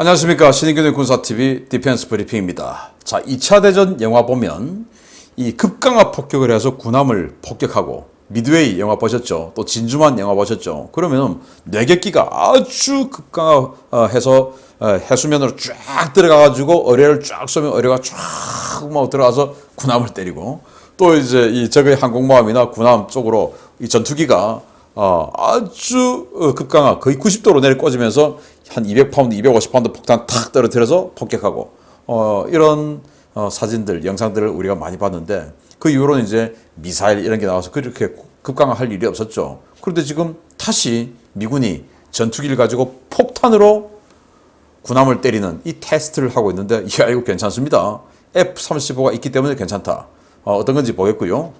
안녕하십니까. 신인균의 군사TV 디펜스 브리핑입니다. 자, 2차 대전 영화 보면 이 급강화 폭격을 해서 군함을 폭격하고 미드웨이 영화 보셨죠? 또 진주만 영화 보셨죠? 그러면 뇌격기가 아주 급강화해서 어, 해수면으로 쫙 들어가가지고 어뢰를 쫙 쏘면 어뢰가 쫙막 들어가서 군함을 때리고 또 이제 이 적의 항공모함이나 군함 쪽으로 이 전투기가 어, 아주 어, 급강하 거의 90도로 내려 꽂으면서 한 200파운드, 250파운드 폭탄 탁 떨어뜨려서 폭격하고 어, 이런 어, 사진들, 영상들을 우리가 많이 봤는데 그 이후로는 이제 미사일 이런 게 나와서 그렇게 급강화할 일이 없었죠. 그런데 지금 다시 미군이 전투기를 가지고 폭탄으로 군함을 때리는 이 테스트를 하고 있는데 이야 이거 괜찮습니다. F-35가 있기 때문에 괜찮다. 어, 어떤 건지 보겠고요.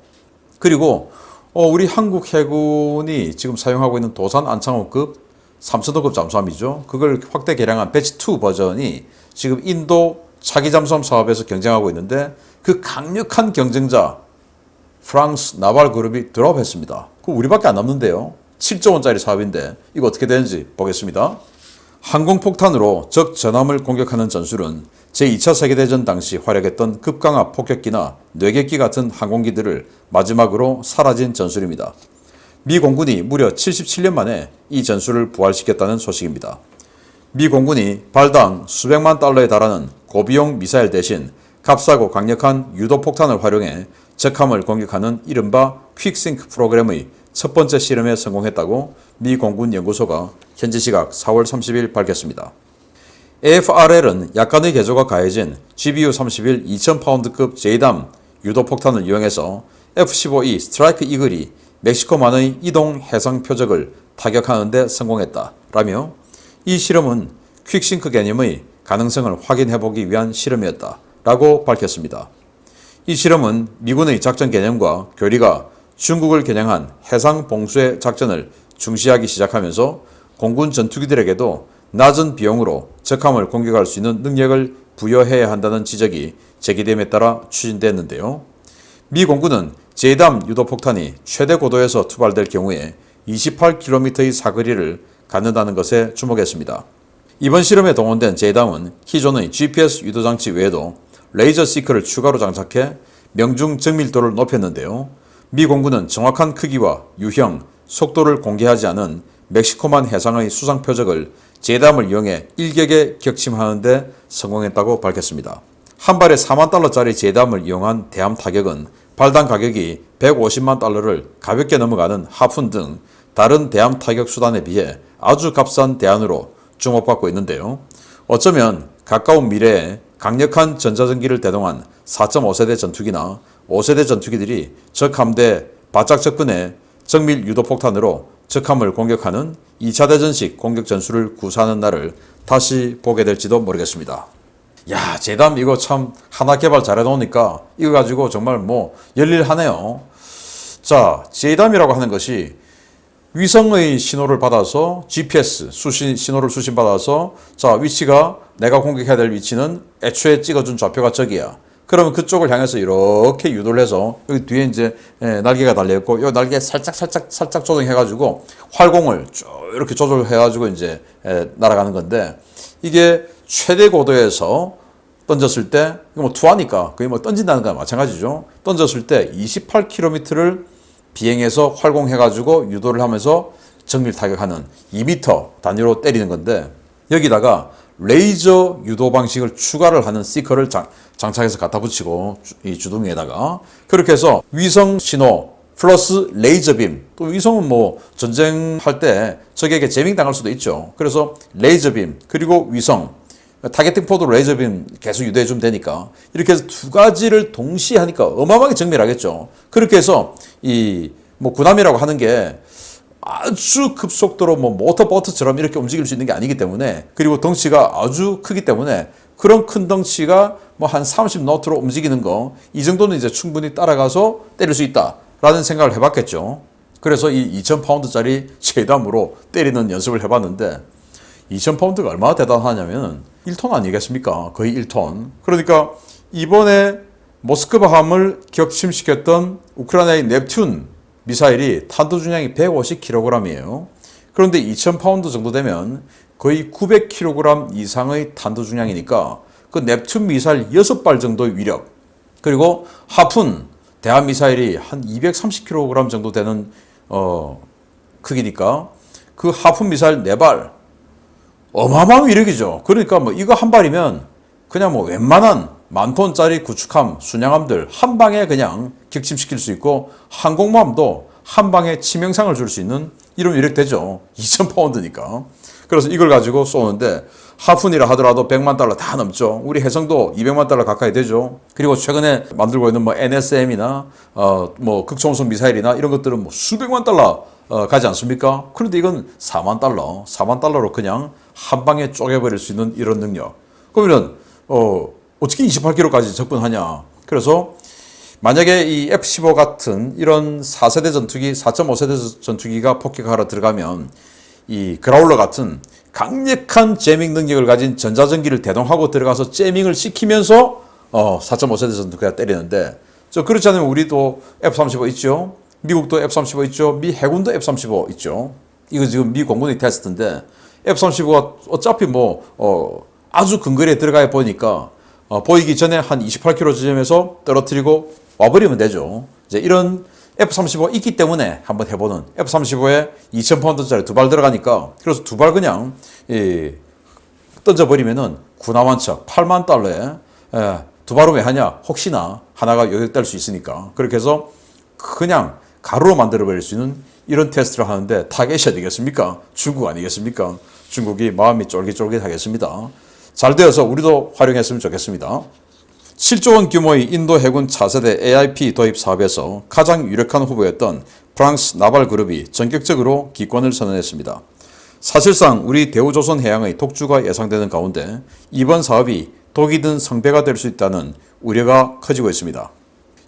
그리고 어, 우리 한국 해군이 지금 사용하고 있는 도산 안창호급 3천호급 잠수함이죠. 그걸 확대 개량한 배치 2 버전이 지금 인도 차기 잠수함 사업에서 경쟁하고 있는데 그 강력한 경쟁자 프랑스 나발 그룹이 드롭했습니다. 그 우리밖에 안 남는데요. 7조 원짜리 사업인데 이거 어떻게 되는지 보겠습니다. 항공폭탄으로 적 전함을 공격하는 전술은 제2차 세계대전 당시 활약했던 급강화 폭격기나 뇌격기 같은 항공기들을 마지막으로 사라진 전술입니다. 미 공군이 무려 77년 만에 이 전술을 부활시켰다는 소식입니다. 미 공군이 발당 수백만 달러에 달하는 고비용 미사일 대신 값싸고 강력한 유도폭탄을 활용해 적함을 공격하는 이른바 퀵싱크 프로그램의 첫 번째 실험에 성공했다고 미 공군 연구소가 현지 시각 4월 30일 밝혔습니다. AFRL은 약간의 개조가 가해진 GBU-31 2000파운드급 제이담 유도폭탄을 이용해서 F-15E 스트라이크 이글이 멕시코만의 이동 해상 표적을 타격하는 데 성공했다. 라며 이 실험은 퀵싱크 개념의 가능성을 확인해 보기 위한 실험이었다. 라고 밝혔습니다. 이 실험은 미군의 작전 개념과 교리가 중국을 겨냥한 해상 봉쇄 작전을 중시하기 시작하면서 공군 전투기들에게도 낮은 비용으로 적함을 공격할 수 있는 능력을 부여해야 한다는 지적이 제기됨에 따라 추진됐는데요. 미 공군은 제담 유도폭탄이 최대 고도에서 투발될 경우에 28km의 사거리를 갖는다는 것에 주목했습니다. 이번 실험에 동원된 제담은 기존의 GPS 유도장치 외에도 레이저 시크를 추가로 장착해 명중 정밀도를 높였는데요. 미 공군은 정확한 크기와 유형, 속도를 공개하지 않은 멕시코만 해상의 수상 표적을 제담을 이용해 일격에 격침하는 데 성공했다고 밝혔습니다. 한 발에 4만 달러짜리 제담을 이용한 대함 타격은 발당 가격이 150만 달러를 가볍게 넘어가는 하푼 등 다른 대함 타격 수단에 비해 아주 값싼 대안으로 주목받고 있는데요. 어쩌면 가까운 미래에 강력한 전자전기를 대동한 4.5세대 전투기나 5세대 전투기들이 적 함대 바짝 접근해 정밀 유도폭탄으로 적함을 공격하는 2차 대전식 공격 전술을 구사하는 날을 다시 보게 될지도 모르겠습니다. 야, 재담 이거 참 하나 개발 잘해 놓으니까 이거 가지고 정말 뭐 열일하네요. 자, 재담이라고 하는 것이 위성의 신호를 받아서 GPS 수신 신호를 수신 받아서 자 위치가 내가 공격해야 될 위치는 애초에 찍어준 좌표가 저기야. 그러면 그쪽을 향해서 이렇게 유도를 해서 여기 뒤에 이제 예, 날개가 달려 있고 이 날개 살짝 살짝 살짝 조정해 가지고 활공을 쭉 이렇게 조절해 가지고 이제 예, 날아가는 건데 이게 최대 고도에서 던졌을 때뭐 투하니까 그게 뭐 던진다는 거나 마찬가지죠. 던졌을 때 28km를 비행해서 활공해 가지고 유도를 하면서 정밀 타격하는 2m 단위로 때리는 건데 여기다가 레이저 유도 방식을 추가를 하는 시커를 장, 장착해서 갖다 붙이고 이 주둥이에다가 그렇게 해서 위성 신호 플러스 레이저 빔. 또 위성은 뭐 전쟁할 때 적에게 재밍 당할 수도 있죠. 그래서 레이저 빔 그리고 위성 타겟팅 포드 레이저 빔 계속 유도해 주면 되니까 이렇게 해서 두 가지를 동시에 하니까 어마어마하게 정밀하겠죠. 그렇게 해서 이 뭐 군함이라고 하는 게 아주 급속도로 뭐 모터보트처럼 이렇게 움직일 수 있는 게 아니기 때문에 그리고 덩치가 아주 크기 때문에 그런 큰 덩치가 뭐 한 30 노트로 움직이는 거 이 정도는 이제 충분히 따라가서 때릴 수 있다라는 생각을 해봤겠죠. 그래서 이 2,000파운드짜리 제담으로 때리는 연습을 해봤는데 2,000파운드가 얼마나 대단하냐면 1톤 아니겠습니까? 거의 1톤. 그러니까 이번에 모스크바함을 격침시켰던 우크라이나의 넵튠 미사일이 탄도 중량이 150kg이에요. 그런데 2,000파운드 정도 되면 거의 900kg 이상의 탄도 중량이니까 그 넵튠 미사일 6발 정도의 위력 그리고 하푼 대한 미사일이 한 230kg 정도 되는 어 크기니까 그 하푼 미사일 4발 어마어마한 위력이죠. 그러니까 뭐 이거 한 발이면 그냥 뭐 웬만한 만 톤짜리 구축함, 순양함들 한 방에 그냥 격침시킬 수 있고 항공모함도 한 방에 치명상을 줄 수 있는 이런 위력 되죠. 2천 파운드니까. 그래서 이걸 가지고 쏘는데 하푼이라 하더라도 100만 달러 다 넘죠. 우리 해성도 200만 달러 가까이 되죠. 그리고 최근에 만들고 있는 뭐 NSM이나 어 뭐 극초음속 미사일이나 이런 것들은 뭐 수백만 달러 어, 가지 않습니까? 그런데 이건 4만 달러, 4만 달러로 그냥 한 방에 쪼개버릴 수 있는 이런 능력. 그러면 어 어떻게 28km까지 접근하냐? 그래서 만약에 이 F-15 같은 이런 4세대 전투기, 4.5세대 전투기가 폭격하러 들어가면 이 그라울러 같은 강력한 제밍 능력을 가진 전자전기를 대동하고 들어가서 제밍을 시키면서 어 4.5세대 전투기가 때리는데 저 그렇지 않으면 우리도 F-35 있죠. 미국도 F-35 있죠. 미 해군도 F-35 있죠. 이거 지금 미 공군의 테스트인데 F-35가 어차피 뭐 어, 아주 근거리에 들어가 보니까 어, 보이기 전에 한 28km 지점에서 떨어뜨리고 와버리면 되죠. 이제 이런 F-35 있기 때문에 한번 해보는 F-35에 2,000파운드짜리 두 발 들어가니까 그래서 두 발 그냥 이, 던져버리면은 군함한척 8만 달러에 예, 두 발은 왜 하냐? 혹시나 하나가 요격될 수 있으니까 그렇게 해서 그냥 가루로 만들어버릴 수 있는 이런 테스트를 하는데 타겟이 어디겠습니까? 중국 아니겠습니까? 중국이 마음이 쫄깃쫄깃하겠습니다. 잘 되어서 우리도 활용했으면 좋겠습니다. 7조 원 규모의 인도 해군 차세대 AIP 도입 사업에서 가장 유력한 후보였던 프랑스 나발 그룹이 전격적으로 기권을 선언했습니다. 사실상 우리 대우조선 해양의 독주가 예상되는 가운데 이번 사업이 독이 든 성배가 될 수 있다는 우려가 커지고 있습니다.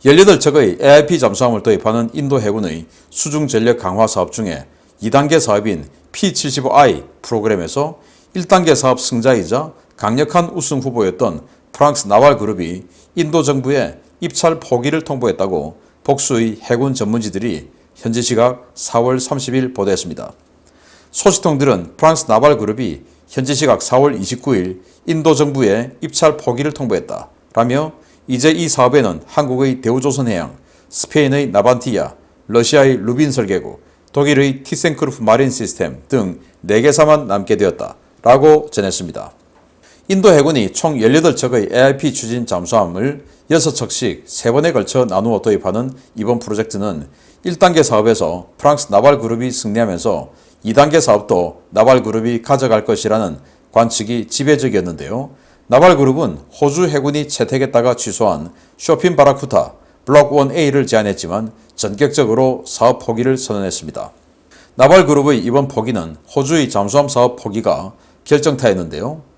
18척의 AIP 잠수함을 도입하는 인도 해군의 수중 전력 강화 사업 중에 2단계 사업인 P75I 프로그램에서 1단계 사업 승자이자 강력한 우승 후보였던 프랑스 나발 그룹이 인도 정부에 입찰 포기를 통보했다고 복수의 해군 전문지들이 현지 시각 4월 30일 보도했습니다. 소식통들은 프랑스 나발 그룹이 현지 시각 4월 29일 인도 정부에 입찰 포기를 통보했다. 라며 이제 이 사업에는 한국의 대우조선해양, 스페인의 나반티아, 러시아의 루빈 설계국, 독일의 티센크루프 마린 시스템 등 4개사만 남게 되었다. 라고 전했습니다. 인도 해군이 총 18척의 AIP 추진 잠수함을 6척씩 3번에 걸쳐 나누어 도입하는 이번 프로젝트는 1단계 사업에서 프랑스 나발 그룹이 승리하면서 2단계 사업도 나발 그룹이 가져갈 것이라는 관측이 지배적이었는데요. 나발 그룹은 호주 해군이 채택했다가 취소한 쇼핀 바라쿠타 블록 1A를 제안했지만 전격적으로 사업 포기를 선언했습니다. 나발 그룹의 이번 포기는 호주의 잠수함 사업 포기가 결정타였는데요.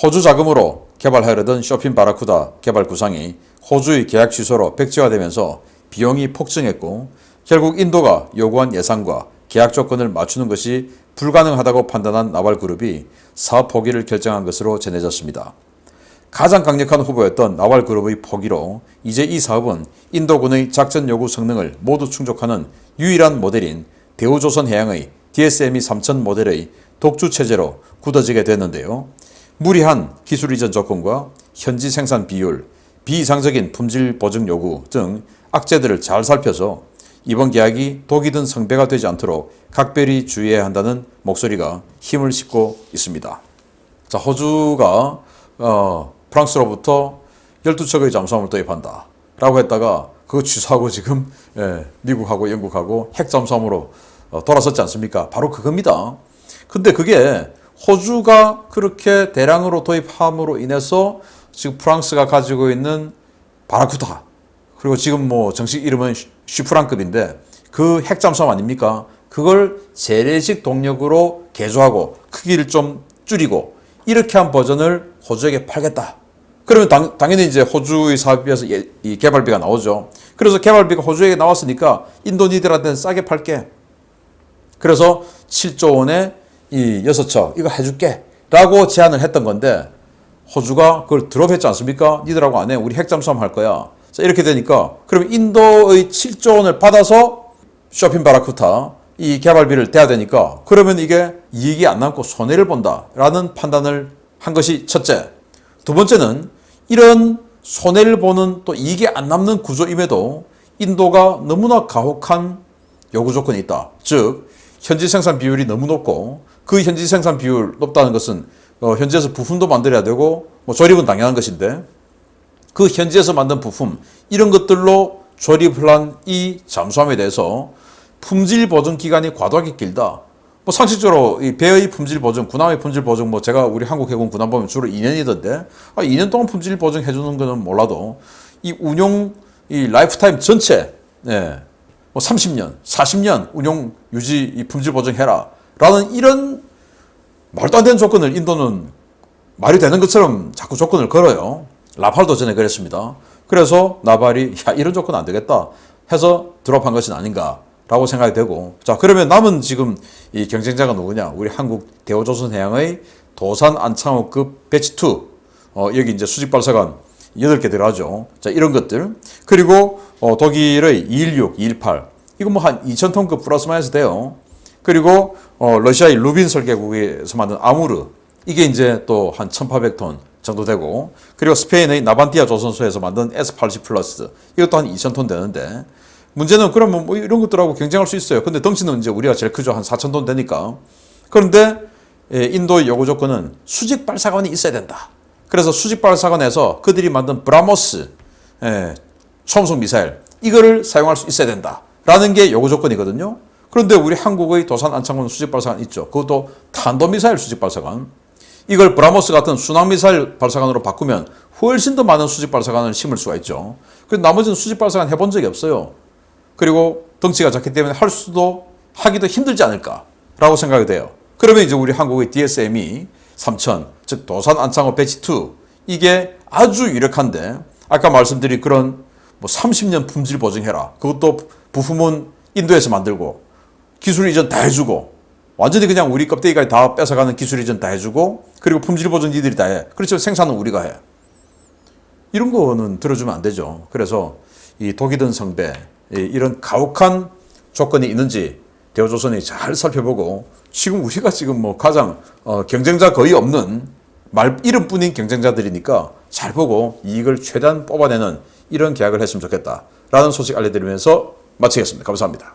호주 자금으로 개발하려던 쇼핀 바라쿠다 개발 구상이 호주의 계약 취소로 백지화되면서 비용이 폭증했고 결국 인도가 요구한 예산과 계약 조건을 맞추는 것이 불가능하다고 판단한 나발그룹이 사업 포기를 결정한 것으로 전해졌습니다. 가장 강력한 후보였던 나발그룹의 포기로 이제 이 사업은 인도군의 작전 요구 성능을 모두 충족하는 유일한 모델인 대우조선해양의 DSME 3000 모델의 독주 체제로 굳어지게 됐는데요. 무리한 기술 이전 조건과 현지 생산 비율, 비이상적인 품질 보증 요구 등 악재들을 잘 살펴서 이번 계약이 독이 든 성배가 되지 않도록 각별히 주의해야 한다는 목소리가 힘을 싣고 있습니다. 자, 호주가 어, 프랑스로부터 12척의 잠수함을 도입한다. 라고 했다가 그거 취소하고 지금 예, 미국하고 영국하고 핵 잠수함으로 어, 돌아섰지 않습니까? 바로 그겁니다. 근데 그게 호주가 그렇게 대량으로 도입함으로 인해서 지금 프랑스가 가지고 있는 바라쿠타 그리고 지금 뭐 정식 이름은 슈프랑급인데 그 핵잠수함 아닙니까? 그걸 재래식 동력으로 개조하고 크기를 좀 줄이고 이렇게 한 버전을 호주에게 팔겠다. 그러면 당, 연히 이제 호주의 사업비에서 예, 이 개발비가 나오죠. 그래서 개발비가 호주에게 나왔으니까 인도니들한테는 싸게 팔게. 그래서 7조 원에 이 여섯 척 이거 해줄게 라고 제안을 했던 건데 호주가 그걸 드롭했지 않습니까? 니들하고 안 해. 우리 핵잠수함 할 거야. 자, 이렇게 되니까 그럼 인도의 7조 원을 받아서 쇼핑 바라쿠타 이 개발비를 대야 되니까 그러면 이게 이익이 안 남고 손해를 본다라는 판단을 한 것이 첫째. 두 번째는 이런 손해를 보는 또 이익이 안 남는 구조임에도 인도가 너무나 가혹한 요구 조건이 있다. 즉 현지 생산 비율이 너무 높고 그 현지 생산 비율 높다는 것은 어, 현지에서 부품도 만들어야 되고 뭐 조립은 당연한 것인데 그 현지에서 만든 부품 이런 것들로 조립을 한 이 잠수함에 대해서 품질 보증 기간이 과도하게 길다. 뭐 상식적으로 이 배의 품질 보증, 군함의 품질 보증 뭐 제가 우리 한국 해군 군함 보면 주로 2년이던데 아, 2년 동안 품질 보증 해주는 거는 몰라도 이 운용 이 라이프타임 전체 예, 뭐 30년, 40년 운용 유지 이 품질 보증해라. 라는 이런 말도 안 되는 조건을 인도는 말이 되는 것처럼 자꾸 조건을 걸어요. 라팔도 전에 그랬습니다. 그래서 나발이 야 이런 조건 안 되겠다 해서 드롭한 것은 아닌가라고 생각이 되고 자 그러면 남은 지금 이 경쟁자가 누구냐? 우리 한국 대우조선해양의 도산 안창호급 배치 2 어, 여기 이제 수직 발사관 8개 들어가죠. 자 이런 것들 그리고 어, 독일의 216, 218 이거 뭐 한 2,000톤급 플러스 마이너스 돼요. 그리고 어, 러시아의 루빈 설계국에서 만든 아무르 이게 이제 또 한 1,800톤 정도 되고 그리고 스페인의 나반티아 조선소에서 만든 S80 플러스 이것도 한 2,000톤 되는데 문제는 그러면 뭐 이런 것들하고 경쟁할 수 있어요. 근데 덩치는 이제 우리가 제일 크죠. 한 4,000톤 되니까. 그런데 예, 인도의 요구 조건은 수직 발사관이 있어야 된다. 그래서 수직 발사관에서 그들이 만든 브라모스 예, 초음속 미사일 이거를 사용할 수 있어야 된다라는 게 요구 조건이거든요. 그런데 우리 한국의 도산 안창군 수직 발사관 있죠. 그것도 탄도 미사일 수직 발사관. 이걸 브라모스 같은 순항 미사일 발사관으로 바꾸면 훨씬 더 많은 수직 발사관을 심을 수가 있죠. 그래서 나머지는 수직 발사관 해본 적이 없어요. 그리고 덩치가 작기 때문에 할 수도 하기도 힘들지 않을까라고 생각이 돼요. 그러면 이제 우리 한국의 DSM이 3000, 즉 도산 안창호 배치 2 이게 아주 유력한데 아까 말씀드린 그런 뭐 30년 품질 보증해라. 그것도 부품은 인도에서 만들고 기술 이전 다 해주고 완전히 그냥 우리 껍데기까지 다 뺏어가는 기술 이전 다 해주고 그리고 품질 보증 니들이 다 해. 그렇죠. 생산은 우리가 해. 이런 거는 들어주면 안 되죠. 그래서 이 독이든 성배 이 이런 가혹한 조건이 있는지 대우조선이 잘 살펴보고 지금 우리가 지금 뭐 가장 어, 경쟁자 거의 없는 말 이름뿐인 경쟁자들이니까 잘 보고 이익을 최대한 뽑아내는 이런 계약을 했으면 좋겠다라는 소식 알려드리면서 마치겠습니다. 감사합니다.